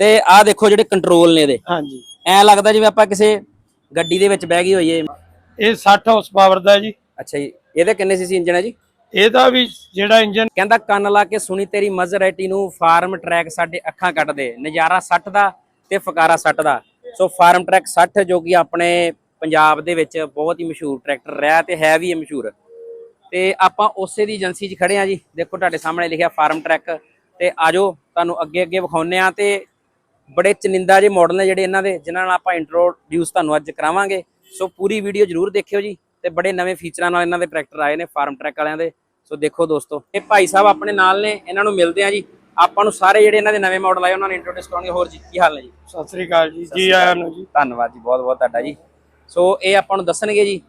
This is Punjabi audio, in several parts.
ਤੇ ਆਹ ਦੇਖੋ ਜਿਹੜੇ ਕੰਟਰੋਲ ਨੇ ਇਹਦੇ। ਹਾਂਜੀ। ਐ ਲੱਗਦਾ ਜਿਵੇਂ ਆਪਾਂ ਕਿਸੇ ਗੱਡੀ ਦੇ ਵਿੱਚ ਬਹਿ ਗਈ ਹੋਈਏ। ਇਹ 60 ਹਾਰਸ ਪਾਵਰ ਦਾ ਹੈ ਜੀ। ਅੱਛਾ ਜੀ। ਇਹਦੇ ਕਿੰਨੇ ਸੀਸੀ ਇੰਜਨ ਹੈ ਜੀ? ਇਹਦਾ ਵੀ ਜਿਹੜਾ ਇੰਜਨ ਕਹਿੰਦਾ ਕੰਨ ਲਾ ਕੇ ਸੁਣੀ ਤੇਰੀ ਮਜ਼ਰੈਟੀ ਨੂੰ ਫਾਰਮ ਟਰੈਕ ਸਾਡੇ ਅੱਖਾਂ ਕੱਟਦੇ। ਨਜ਼ਾਰਾ 60 ਦਾ ਤੇ ਫਕਾਰਾ 60 ਦਾ। ਸੋ ਫਾਰਮ ਟਰੈਕ 60 ਜੋ ਕਿ ਆਪਣੇ ਪੰਜਾਬ ਦੇ ਵਿੱਚ ਬਹੁਤ ਹੀ ਮਸ਼ਹੂਰ ਟਰੈਕਟਰ ਰਿਹਾ ਤੇ ਹੈ ਵੀ ਇਹ ਮਸ਼ਹੂਰ। ਤੇ ਆਪਾਂ ਉਸੇ ਦੀ ਏਜੰਸੀ 'ਚ ਖੜੇ ਆ ਜੀ। ਦੇਖੋ ਤੁਹਾਡੇ ਸਾਹਮਣੇ ਲਿਖਿਆ ਫਾਰਮ ਟਰੈਕ ਤੇ ਆਜੋ ਤੁਹਾਨੂੰ ਅੱਗੇ ਅੱਗੇ ਵਿਖਾਉਨੇ ਆ ਤੇ ਬੜੇ ਚਨਿੰਦਾ ਜਿਹੇ ਮਾਡਲ ਨੇ ਜਿਹੜੇ ਇਹਨਾਂ ਦੇ ਜਿਨ੍ਹਾਂ ਨਾਲ ਆਪਾਂ ਇੰਟਰੋਡਿਊਸ ਤੁਹਾਨੂੰ ਅੱਜ ਕਰਾਵਾਂਗੇ। ਸੋ ਪੂਰੀ ਵੀਡੀਓ ਜਰੂਰ ਦੇਖਿਓ ਜੀ ਤੇ ਬੜੇ ਨਵੇਂ ਫੀਚਰਾਂ ਨਾਲ ਇਹਨਾਂ ਦੇ ਟਰੈਕਟਰ ਆਏ ਨੇ ਫਾਰਮ ਟਰੈਕ ਵਾਲਿਆਂ ਦੇ। ਸੋ ਦੇਖੋ ਦੋਸਤੋ ਇਹ ਭਾਈ ਸਾਹਿਬ ਆਪਣੇ ਨਾਲ ਨੇ ਇਹਨਾਂ ਨੂੰ ਮਿਲਦੇ ਆ ਜੀ। ਆਪਾਂ ਨੂੰ ਸਾਰੇ ਜਿਹੜੇ ਇਹਨਾਂ ਦੇ ਨਵੇਂ ਮਾਡਲ ਆਏ ਉਹਨਾਂ ਨੂੰ ਇੰਟਰੋਡਿਊਸ ਕਰਾਂਗੇ ਹੋਰ ਜੀ ਕੀ ਹਾਲ ਨੇ ਜੀ? ਸਤਿ ਸ੍ਰੀ ਅਕਾਲ ਜੀ। ਜੀ ਆਇਆਂ ਨੂੰ ਜੀ। ਧੰਨਵਾਦ ਜੀ ਬਹੁਤ ਬਹੁਤ ਤੁਹਾਡਾ ਜੀ। ਸੋ ਇਹ ਆਪਾਂ ਨੂੰ ਦੱਸਣਗੇ ਜੀ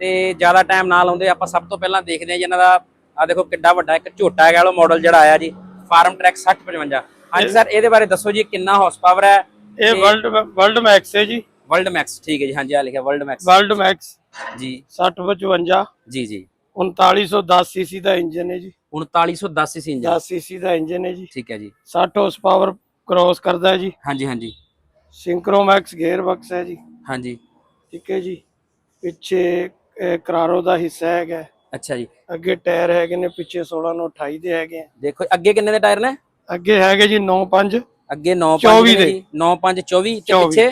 ਤੇ ਜ਼ਿਆਦਾ ਟਾਈਮ ਨਾ ਲਾਉਂਦੇ ਆਪਾਂ ਸਭ ਤੋਂ ਪਹਿਲਾਂ ਦੇਖਦੇ ਹਾਂ ਜੀ ਇਹਨਾਂ ਦਾ। ਆ ਦੇਖੋ ਕਿੱਡਾ ਵੱਡਾ ਇੱਕ ਝੋਟਾ ਹੈਗਾ ਲੋ ਮਾਡਲ ਜਿਹੜਾ ਆਇਆ ਜੀ ਫਾਰਮ ਟਰੈਕ 6055 ਹਾਂਜੀ ਸਰ ਇਹਦੇ ਬਾਰੇ ਦੱਸੋ ਜੀ ਕਿੰਨਾ ਹਾਰਸ ਪਾਵਰ ਹੈ? ਇਹ ਵਰਲਡ ਵਰਲਡ ਮੈਕਸ ਹੈ ਜੀ। ਵਰਲਡ ਮੈਕਸ ਠੀਕ ਹੈ ਜੀ ਹਾਂਜੀ ਆ ਲਿਖਿਆ ਵਰਲਡ ਮੈਕਸ ਵਰਲਡ ਮੈਕਸ ਜੀ। 6055 ਜੀ ਜੀ। 3910 ਸੀਸੀ ਦਾ ਇੰਜਨ ਹੈ ਜੀ। 3910 ਸੀਸੀ ਇੰਜਨ। 10 ਸੀਸੀ ਦਾ ਇੰਜਨ ਹੈ ਜੀ। ਠੀਕ ਹੈ ਜੀ। 60 ਹਾਰਸ ਪਾਵਰ ਕ੍ਰੋਸ ਕਰਦਾ ਹੈ ਜੀ। ਹਾਂਜੀ ਹਾਂਜੀ। ਸਿੰਕਰੋਮੈਕਸ ਗੇਅਰ ਬਕਸ ਹੈ ਜੀ। ਹਾਂਜੀ। ਠੀਕ ਹੈ ਜੀ। ਪਿੱਛੇ ਕਰਾਰੋ ਦਾ ਹਿੱਸਾ ਹੈਗਾ। ਅੱਛਾ ਜੀ। ਅੱਗੇ ਟਾਇਰ ਹੈਗੇ ਨੇ ਪਿੱਛੇ 16 ਨੂੰ 28 ਦੇ ਹੈਗੇ ਆ। ਦੇਖੋ ਅੱਗੇ ਕਿੰਨੇ ਦੇ ਟਾਇਰ ਨੇ? ਅੱਗੇ ਹੈਗੇ ਜੀ 9.5 ਅੱਗੇ 9 24 5 ਦੇ। 9 5 24 ਤੇ 24 ਪਿੱਛੇ?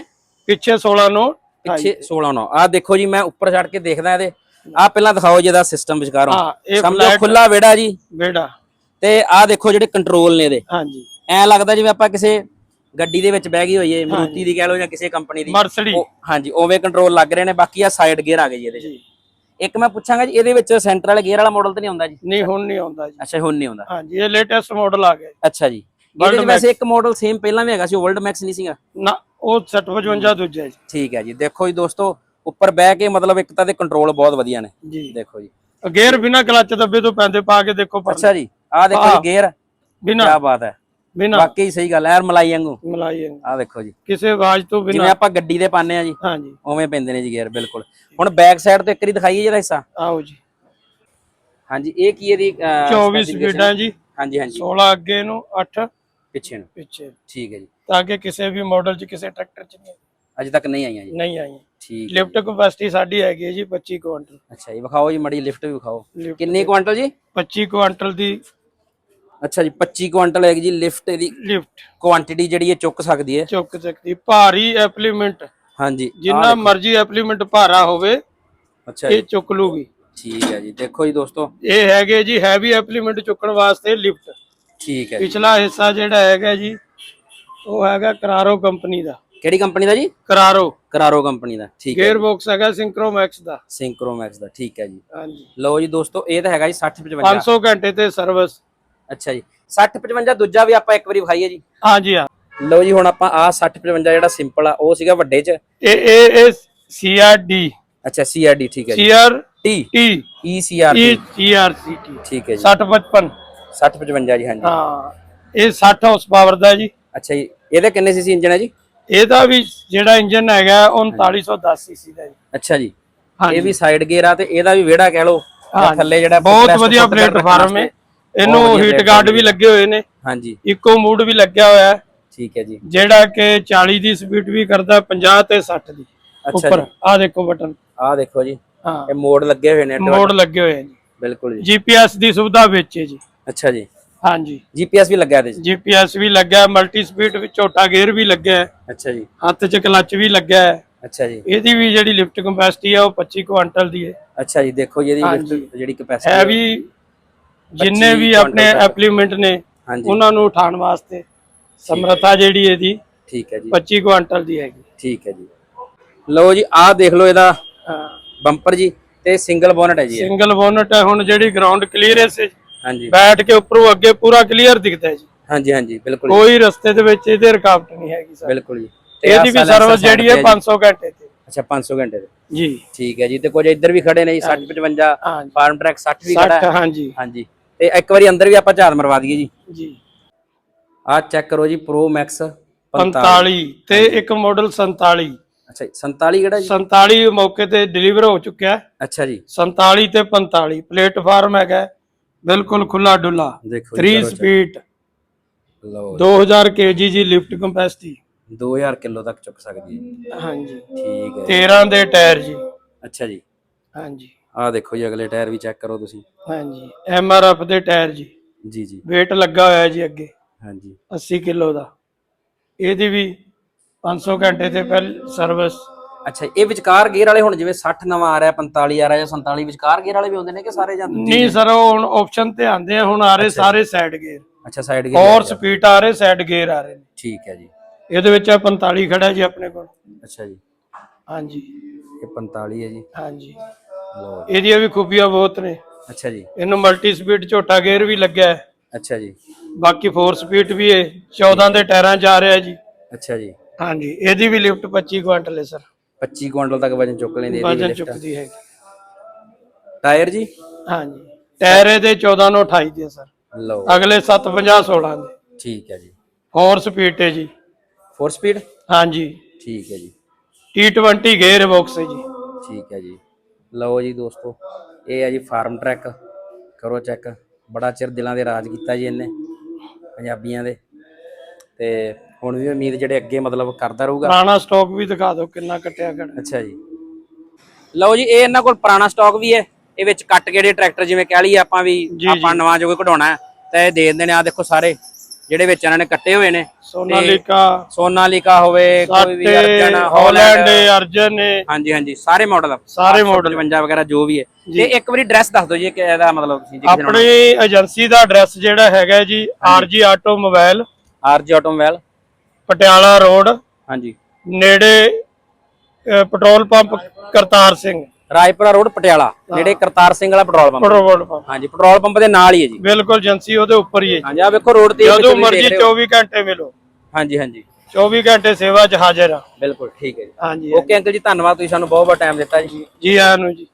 ਪਿੱਛੇ 16 ਨੂੰ। ਪਿੱਛੇ 16 9 ਆ ਦੇਖੋ ਜੀ ਮੈਂ ਉੱਪਰ ਚੜ ਕੇ ਦੇਖਦਾ ਇਹਦੇ। ਆ ਪਹਿਲਾਂ ਦਿਖਾਓ ਜੀ ਇਹਦਾ ਸਿਸਟਮ ਵਿਚਕਾਰੋਂ। ਸਮਝੋ ਖੁੱਲਾ ਵਿਹੜਾ ਜੀ। ਬੇੜਾ ਤੇ ਆ ਦੇਖੋ ਜਿਹੜੇ ਕੰਟਰੋਲ ਨੇ ਇਹਦੇ। ਹਾਂਜੀ। ਐ ਲੱਗਦਾ ਜਿਵੇਂ ਆਪਾਂ ਕਿਸੇ ਗੱਡੀ ਦੇ ਵਿੱਚ ਬਹਿ ਗਈ ਹੋਈਏ ਮਰੂਤੀ ਦੀ ਕਹਿ ਲਓ ਜਾਂ ਕਿਸੇ ਕੰਪਨੀ ਦੀ। ਹਾਂਜੀ ਓਵੇਂ ਕੰਟਰੋਲ ਲੱਗ ਰਹੇ ਨੇ। ਬਾਕੀ ਆ ਸਾਈਡ ਗੇਅਰ ਆ ਗਏ ਜੀ ਇਹਦੇ ਜੀ। ਇੱਕ ਮੈਂ ਪੁੱਛਾਂਗਾ ਜੀ ਇਹਦੇ ਵਿੱਚ ਸੈਂਟਰ ਵਾਲਾ ਗੇਅਰ ਵਾਲਾ ਮਾਡਲ ਤਾਂ ਨਹੀਂ ਆਉਂਦਾ ਜੀ? ਨਹੀਂ ਹੁਣ ਨਹੀਂ ਆਉਂਦਾ ਜੀ। ਅੱਛਾ ਹੁਣ ਨਹੀਂ ਆਉਂਦਾ। ਹਾਂਜੀ ਇਹ ਲੇਟੈਸਟ ਮਾਡਲ ਆ ਗਿਆ। ਅੱਛਾ ਜੀ। ਇਹਦੇ ਵਿੱਚ ਵੈਸੇ ਇੱਕ ਮਾਡਲ ਸੇਮ ਪਹਿਲਾਂ ਵੀ ਹੈਗਾ ਸੀ ਵਰਲਡ ਮੈਕਸ ਨਹੀਂ ਸੀਗਾ? ਨਾ ਉਹ 655 ਦੂਜਾ ਜੀ। ਠੀਕ ਹੈ ਜੀ। ਦੇਖੋ ਜੀ ਦੋਸਤੋ ਉੱਪਰ ਬਹਿ ਕੇ ਮਤਲਬ ਇੱਕ ਤਾਂ ਦੇ ਕੰਟਰੋਲ ਬਹੁਤ ਵਧੀਆ ਨੇ। ਜੀ। ਦੇਖੋ ਜੀ। ਗੇਅਰ ਬਿਨਾ ਕਲਚ ਦੱਬੇ ਤੋਂ ਪੈਂਦੇ ਪਾ ਕੇ ਦੇਖੋ ਅੱਛਾ ਜੀ। ਆ ਦੇਖੋ ਗੇਅਰ ਬਿਨਾ। ਕੀ ਬਾਤ ਹੈ। ਬਿਨਾ ਵਾਕਈ ਸਹੀ ਗੱਲ ਯਾਰ ਮਲਾਈ ਵਾਂਗੂ। ਮਲਾਈ ਆ ਦੇਖੋ ਜੀ। ਕਿਸੇ ਆਵਾਜ਼ ਤੋਂ ਜਿਵੇਂ ਬਿਨਾ ਆਪਾਂ ਗੱਡੀ ਦੇ ਪਾਣੇ ਆ ਜੀ ਹਾਂਜੀ। ਉਵੇਂ ਪੈਂਦੇ ਨੇ ਜੀ ਗੇਅਰ ਬਿਲਕੁਲ। ਹੁਣ ਬੈਕ ਸਾਈਡ ਤੋਂ ਇੱਕ ਵਾਰੀ ਦਿਖਾਈਏ ਜਿਹੜਾ ਹਿੱਸਾ। ਆਓ ਜੀ। ਹਾਂਜੀ ਇਹ ਕੀ ਇਹਦੀ ਅਹ, 24 specification? ਸਪੀਡਾਂ ਜੀ। ਹਾਂਜੀ ਹਾਂਜੀ। 16 ਅੱਗੇ ਨੂੰ 8 ਪਿੱਛੇ ਨੂੰ। ਪਿੱਛੇ। ਠੀਕ ਹੈ ਜੀ। ਤਾਂ ਕਿ ਕਿਸੇ ਵੀ ਮਾਡਲ 'ਚ ਕਿਸੇ ਟਰੈਕਟਰ 'ਚ ਨਹੀਂ। ਅਜੇ ਤੱਕ ਨਹੀਂ ਆਈਆਂ ਜੀ। ਨਹੀਂ ਆਈਆਂ। ਠੀਕ ਲਿਫਟ ਕਪੈਸਿਟੀ ਸਾਡੀ ਹੈਗੀ ਹੈ ਜੀ 25 ਕੁਆਂਟਲ। ਅੱਛਾ ਜੀ ਵਿਖਾਓ ਜੀ ਮੜੀ ਲਿਫਟ ਵੀ ਵਿਖਾਓ। ਕਿੰਨੀ ਕੁਆਂਟਲ ਜੀ? 25 ਕੁਆਂਟਲ ਦੀ ਅੱਛਾ ਜੀ 25 ਕੁਆਂਟਲ ਹੈਗੀ ਜੀ ਲਿਫਟ ਇਹਦੀ ਲਿਫਟ। ਕੁਆਂਟੀਟੀ ਜਿਹੜੀ ਇਹ ਚੁੱਕ ਸਕਦੀ ਹੈ। ਚੁੱਕ ਸਕਦੀ ਭਾਰੀ ਐਪਲੀਮੈਂਟ। ਹਾਂਜੀ ਜਿੰਨਾ ਮਰਜ਼ੀ ਐਪਲੀਮੈਂਟ ਭਾਰਾ ਹੋਵੇ ਅੱਛਾ ਇਹ ਚੁੱਕ ਲੂਗੀ। ਠੀਕ ਹੈ ਜੀ। ਦੇਖੋ ਜੀ ਦੋਸਤੋ। ਇਹ ਹੈਗੇ ਜੀ ਹੈਵੀ ਐਪਲੀਮੈਂਟ ਚੁੱਕਣ ਵਾਸਤੇ ਲਿਫਟ। ਠੀਕ ਹੈ ਪਿਛਲਾ ਹਿੱਸਾ ਜਿਹੜਾ ਹੈਗਾ ਜੀ ਉਹ ਹੈਗਾ ਕਰਾਰੋ ਕੰਪਨੀ ਦਾ। ਕਿਹੜੀ ਕੰਪਨੀ ਦਾ ਜੀ? ਕਰਾਰੋ। ਕਰਾਰੋ ਕੰਪਨੀ ਦਾ। ਠੀਕ ਹੈ ਗੇਅਰ ਬਾਕਸ ਹੈਗਾ ਸਿੰਕਰੋਮੈਕਸ ਦਾ। ਸਿੰਕਰੋਮੈਕਸ ਦਾ। ਠੀਕ ਹੈ ਜੀ। ਹਾਂਜੀ। ਲਓ ਜੀ ਦੋਸਤੋ ਇਹ ਤਾਂ ਹੈਗਾ ਜੀ 60 55 500 ਘੰਟੇ ਤੇ ਸਰਵਿਸ ਅੱਛਾ ਜੀ। 60 55 ਦੂਜਾ ਵੀ ਆਪਾਂ ਇੱਕ ਵਾਰੀ ਵਿਖਾਈਏ ਜੀ। ਹਾਂਜੀ ਹਾਂ। ਲਓ ਜੀ ਹੁਣ ਆਪਾਂ ਆ 60 55 ਜਿਹੜਾ ਸਿੰਪਲ ਆ ਉਹ ਸੀਗਾ ਵੱਡੇ ਚ। ਇਹ ਇਹ ਇਹ ਸੀਆਰਡੀ ਅੱਛਾ ਸੀਆਰਡੀ ਠੀਕ ਹੈ ਜੀ। CR T T ECRD E ਠੀਕ ਹੈ ਜੀ। 60 55 60 55 ਜੀ ਹਾਂਜੀ। ਹਾਂ। ਇਹ 60 ਹਾਰਸ ਪਾਵਰ ਦਾ ਜੀ। ਅੱਛਾ ਜੀ ਇਹਦੇ ਕਿੰਨੇ ਸੀਸੀ ਇੰਜਨ ਹੈ ਜੀ? ਇਹਦਾ ਵੀ ਜਿਹੜਾ ਇੰਜਨ ਹੈਗਾ ਉਹ 3910 ਸੀਸੀ ਦਾ ਜੀ। ਅੱਛਾ ਜੀ। ਇਹ ਵੀ ਸਾਈਡ ਗੇਅਰ ਆ ਤੇ ਇਹਦਾ ਵੀ ਵਿਹੜਾ ਕਹਿ ਲਓ ਹਾਂਜੀ। ਥੱਲੇ ਜਿਹੜਾ ਬਹੁਤ ਵਧੀਆ ਪਲੇਟਫਾਰਮ ਹੈ। ਇਹਨੂੰ ਹੀਟ ਗਾਰਡ ਵੀ ਲੱਗੇ ਹੋਏ ਨੇ। ਹਾਂਜੀ। ਇਕੋ ਮੂਡ ਵੀ ਲੱਗਿਆ ਹੋਇਆ ਹੈ। ਠੀਕ ਹੈ ਜੀ। ਜਿਹੜਾ ਕਿ 40 ਦੀ ਸਪੀਡ ਵੀ ਕਰਦਾ 50 ਤੇ 60 ਦੀ। ਉੱਪਰ ਆ ਦੇਖੋ ਬਟਨ ਆਹ ਦੇਖੋ ਜੀ। ਹਾਂ। ਇਹ ਮੋਡ ਲੱਗੇ ਹੋਏ ਨੇ ਮੋਡ ਲੱਗੇ ਹੋਏ ਨੇ। ਬਿਲਕੁਲ ਜੀ। ਜੀਪੀਐਸ ਦੀ ਸੁਵਿਧਾ ਵਿੱਚ ਹੈ ਜੀ। ਅੱਛਾ ਜੀ। ਹਾਂਜੀ। ਜੀਪੀਐਸ ਵੀ ਲੱਗਿਆ ਇਹਦੇ ਜੀਪੀਐਸ ਵੀ ਲੱਗਾ ਮਲਟੀ ਸਪੀਡ ਵਿੱਚ ਛੋਟਾ ਗੇਅਰ ਵੀ ਲੱਗਾ ਹੈ। ਅੱਛਾ ਜੀ। ਹੱਥ 'ਚ ਕਲੱਚ ਵੀ ਲੱਗਾ ਹੈ। ਅੱਛਾ ਜੀ। ਇਹਦੀ ਵੀ ਜਿਹੜੀ ਲਿਫਟ ਕਪੈਸਿਟੀ ਹੈ ਉਹ 25 ਕੁਆਂਟਲ ਦੀ ਹੈ। ਅੱਛਾ ਜੀ ਦੇਖੋ ਜੀ ਇਹਦੀ ਜਿਹੜੀ ਕਪੈਸਿਟੀ ਹੈ ਵੀ ਜਿੰਨੇ ਵੀ ਆਪਣੇ। ਐਪਲੀਮੈਂਟ ਨੇ ਉਹਨਾਂ ਨੂੰ ਉਠਾਉਣ ਵਾਸਤੇ ਸਮਰੱਥਾ ਜਿਹੜੀ ਇਹਦੀ ਠੀਕ ਹੈ ਜੀ। 25 ਕੁਆਂਟਲ ਦੀ ਹੈਗੀ। ਠੀਕ ਹੈ ਜੀ। ਲਓ ਜੀ ਆਹ ਦੇਖ ਲਓ ਇਹਦਾ ਬੰਪਰ ਜੀ ਤੇ ਸਿੰਗਲ ਬੋਨਟ ਹੈ ਜੀ। ਸਿੰਗਲ ਬੋਨਟ ਹੈ ਹੁਣ ਜਿਹੜੀ ਗਰਾਊਂਡ ਕਲੀਅਰੈਂਸ ਹੈ ਹਾਂਜੀ। ਬੈਠ ਕੇ ਉੱਪਰੋਂ ਅੱਗੇ ਪੂਰਾ ਕਲੀਅਰ ਦਿਖਦਾ ਹੈ ਜੀ। ਹਾਂਜੀ ਹਾਂਜੀ ਬਿਲਕੁਲ ਕੋਈ ਰਸਤੇ ਦੇ ਵਿੱਚ ਇਹਦੇ ਰੁਕਾਵਟ ਨਹੀਂ ਹੈਗੀ ਸਰ। ਬਿਲਕੁਲ ਜੀ। ਇਹਦੀ ਵੀ ਸਰਵਿਸ ਜਿਹੜੀ ਹੈ side ਤੇ 500 ਘੰਟੇ ਤੇ। ਅੱਛਾ 500 ਘੰਟੇ ਦੇ ਜੀ। ਠੀਕ ਹੈ ਜੀ ਤੇ ਕੁਝ ਇੱਧਰ ਵੀ ਖੜੇ ਨੇ ਜੀ 60 55 ਹਾਂਜੀ। ਫਾਰਮ ਟਰੈਕ 60 ਵੀ ਖੜਾ 60 ਹੈ ਹਾਂਜੀ। ਹਾਂਜੀ। ਤੇ ਇੱਕ ਵਾਰੀ ਅੰਦਰ ਵੀ ਆਪਾਂ ਝਾਤ ਮਰਵਾ ਦਈਏ ਜੀ। ਜੀ। ਆਹ ਚੈੱਕ ਕਰੋ ਜੀ ਪ੍ਰੋ ਮੈਕਸ 45 ਤੇ ਇੱਕ ਮਾਡਲ 47 ਅੱਛਾ ਜੀ 47 ਕਿਹੜਾ ਜੀ? 47 ਮੌਕੇ ਤੇ ਡਿਲੀਵਰ ਹੋ ਚੁੱਕਿਆ ਅੱਛਾ ਜੀ। 47 ਤੇ 45 ਪਲੇਟਫਾਰਮ ਹੈਗਾ ਬਿਲਕੁਲ ਖੁੱਲਾ ਡੁੱਲਾ ਦੇਖੋ ਜੀ, 3 ਚਲੋ, ਚਲੋ। ਸਪੀਡ ਲਓ 2000 kg ਜੀ ਲਿਫਟ ਕੰਪੈਸਿਟੀ 2000 ਕਿਲੋ ਤੱਕ ਚੁੱਕ ਸਕਦੀ ਹੈ। ਹਾਂਜੀ। ਠੀਕ ਹੈ 13 ਦੇ ਟਾਇਰ ਜੀ। ਅੱਛਾ ਜੀ। ਹਾਂਜੀ। ਆਹ ਦੇਖੋ ਜੀ ਅਗਲੇ ਟਾਇਰ ਵੀ ਚੈੱਕ ਕਰੋ ਤੁਸੀਂ। ਹਾਂਜੀ ਐਮਆਰਐਫ ਦੇ ਟਾਇਰ ਜੀ। ਜੀ ਜੀ। weight ਲੱਗਾ ਹੋਇਆ ਜੀ ਅੱਗੇ। ਹਾਂਜੀ। 80 ਕਿਲੋ ਦਾ। ਇਹਦੀ ਵੀ 500 ਘੰਟੇ ਤੇ ਪਹਿਲ ਸਰਵਿਸ ਅੱਛਾ ਇਹ ਵਿਚਕਾਰ ਗੇਅਰ ਵਾਲੇ ਹੁਣ ਜਿਵੇਂ 60 ਨਵਾਂ ਆ ਰਿਹਾ 45 ਆ ਰਿਹਾ ਜਾਂ 47 ਵਿਚਕਾਰ ਗੇਅਰ ਵਾਲੇ ਵੀ ਹੁੰਦੇ ਨੇ ਕਿ ਸਾਰੇ ਜਾਂ ਦੂਜੇ? ਨਹੀਂ ਸਰ ਉਹ ਹੁਣ ਆਪਸ਼ਨ ਤੇ ਆਂਦੇ ਆ ਹੁਣ ਆ ਰਹੇ ਸਾਰੇ ਸਾਈਡ ਗੇਅਰ ਅੱਛਾ ਸਾਈਡ ਗੇਅਰ ਔਰ ਸਪੀਡ ਆ। ਰਹੇ ਸਾਈਡ ਗੇਅਰ ਆ ਰਹੇ ਨੇ। ਠੀਕ ਹੈ ਜੀ। ਇਹਦੇ ਵਿੱਚ ਇਹ 45 ਖੜਾ ਜੀ ਆਪਣੇ ਕੋਲ। ਅੱਛਾ ਜੀ। ਹਾਂਜੀ। ਇਹ 45 ਹੈ ਜੀ। ਹਾਂਜੀ। ਲਓ। ਇਹਦੀਆਂ ਵੀ ਖੂਬੀਆਂ ਬਹੁਤ ਨੇ। ਅੱਛਾ ਜੀ। ਇਹਨੂੰ ਮਲਟੀ ਸਪੀਡ ਝੋਟਾ ਗੇਅਰ ਵੀ ਲੱਗਿਆ ਹੈ। ਅੱਛਾ ਜੀ। ਬਾਕੀ 4 ਸਪੀਡ ਵੀ ਹੈ। 14 ਦੇ ਟਾਇਰਾਂ ਆ ਰਿਹਾ ਜੀ। ਅੱਛਾ ਜੀ। ਹਾਂਜੀ ਇਹਦੀ ਵੀ ਲਿਫਟ 25 ਕੁਇੰਟਲ ਹੈ ਸਰ। 25 ਕੁਇੰਟਲ ਤੱਕ ਵਜਨ ਚੁੱਕ ਲੈਂਦੇ ਇਹਦੀ ਵਜਨ। ਚੁੱਕਦੀ ਹੈ। ਟਾਇਰ ਜੀ? ਹਾਂਜੀ। ਟਾਇਰ ਇਹਦੇ 14 ਨੂੰ 28 ਦੇ ਸਰ। ਲਓ। ਅਗਲੇ 750 16 ਦੇ। ਠੀਕ ਹੈ ਜੀ। 4 ਸਪੀਡ ਹੈ ਜੀ। 4 ਸਪੀਡ ਹਾਂਜੀ। ਠੀਕ ਹੈ ਜੀ। T20 ਗੇਅਰ ਬਾਕਸ ਹੈ ਜੀ। ਠੀਕ ਹੈ ਜੀ। ਲਓ ਜੀ ਦੋਸਤੋ ਇਹ ਹੈ ਜੀ ਫਾਰਮ ਟਰੈਕ। ਕਰੋ ਚੈੱਕ। ਬੜਾ ਚਿਰ ਦਿਲਾਂ ਦੇ ਰਾਜ ਕੀਤਾ ਜੀ ਇਹਨੇ ਪੰਜਾਬੀਆਂ ਦੇ। ਤੇ ਹੁਣ ਵੀ ਉਮੀਦ ਜਿਹੜੇ ਅੱਗੇ ਮਤਲਬ ਕਰਦਾ ਰਹੂਗਾ। ਪੁਰਾਣਾ ਸਟਾਕ ਵੀ ਦਿਖਾ ਦਿਓ ਕਿੰਨਾ ਕੱਟਿਆ ਖੜਾ ਅੱਛਾ ਜੀ। ਲਓ ਜੀ ਇਹ ਇਹਨਾਂ ਕੋਲ ਪੁਰਾਣਾ ਸਟਾਕ ਵੀ ਹੈ। ਇਹ ਵਿੱਚ ਕੱਟ ਗਏ ਟਰੈਕਟਰ ਜਿਵੇਂ ਕਹਿ ਲਈਏ ਆਪਾਂ ਵੀ ਆਪਾਂ ਨਵਾਂ ਜੋ ਕੋਈ ਕਢਾਉਣਾ ਹੈ ਤਾਂ ਇਹ ਦੇ ਦਿੰਦੇ ਨੇ ਆ ਦੇਖੋ ਸਾਰੇ ਜਿਹੜੇ ਵਿੱਚ ਇਹਨਾਂ ਨੇ ਕੱਟੇ ਹੋਏ ਨੇ। ਸੋਨਾਲੀਕਾ। ਸੋਨਾਲੀਕਾ ਹੋਵੇ ਕੋਈ ਵੀ ਅਰਜਨ ਹਾਲੈਂਡ। ਅਰਜਨ ਨੇ। ਹਾਂਜੀ ਹਾਂਜੀ ਸਾਰੇ ਮਾਡਲ ਸਾਰੇ ਮਾਡਲ 55 ਵਗੈਰਾ ਜੋ ਵੀ ਹੈ। ਤੇ ਇੱਕ ਵਾਰੀ ਐਡਰੈਸ ਦੱਸ ਦਿਓ ਜੀ ਕਿ ਇਹਦਾ ਮਤਲਬ ਤੁਸੀਂ ਆਪਣੀ ਏਜੰਸੀ ਦਾ ਐਡਰੈਸ ਜਿਹੜਾ ਹੈਗਾ ਜੀ RG automobile RG automobile. Patiala road ਹਾਂਜੀ। ਨੇੜੇ petrol pump Kartar Singh. Rajpura road Patiala ਨੇੜੇ ਕਰਤਾਰ ਸਿੰਘ ਵਾਲਾ ਪੈਟਰੋਲ ਪੰਪ। ਪੈਟਰੋਲ ਪੰਪ ਹਾਂਜੀ ਪੈਟਰੋਲ ਪੰਪ ਦੇ ਨਾਲ ਹੀ ਹੈ ਜੀ। ਬਿਲਕੁਲ ਏਜੰਸੀ ਉਹਦੇ ਉੱਪਰ ਹੀ ਹੈ ਜੀ। ਹਾਂਜੀ ਆ ਵੇਖੋ ਰੋਡ ਤੇ ਜਦੋਂ ਤੁਸੀਂ ਮਰਜ਼ੀ ਦੇਖ ਰਹੇ ਹੋ। 24 ਘੰਟੇ ਮਿਲੋ। ਹਾਂਜੀ ਹਾਂਜੀ। 24 ਘੰਟੇ ਸੇਵਾ 'ਚ ਹਾਜ਼ਰ ਆ ਬਿਲਕੁਲ ਠੀਕ ਹੈ ਜੀ। ਹਾਂਜੀ ਓਕੇ ਅੰਕਲ ਜੀ ਧੰਨਵਾਦ ਤੁਸੀਂ ਸਾਨੂੰ ਬਹੁਤ ਬਹੁਤ ਟਾਈਮ ਦਿੱਤਾ ਜੀ। ਜੀ ਆਇਆਂ ਨੂੰ ਜੀ।